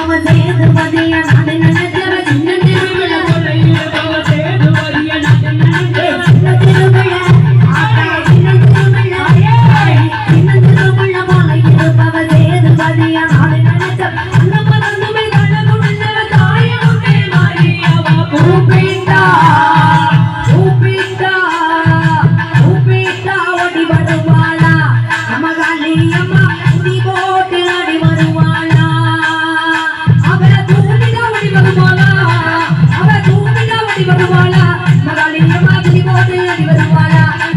இருப்பவ சேதுபதிய நாடு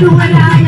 Coba,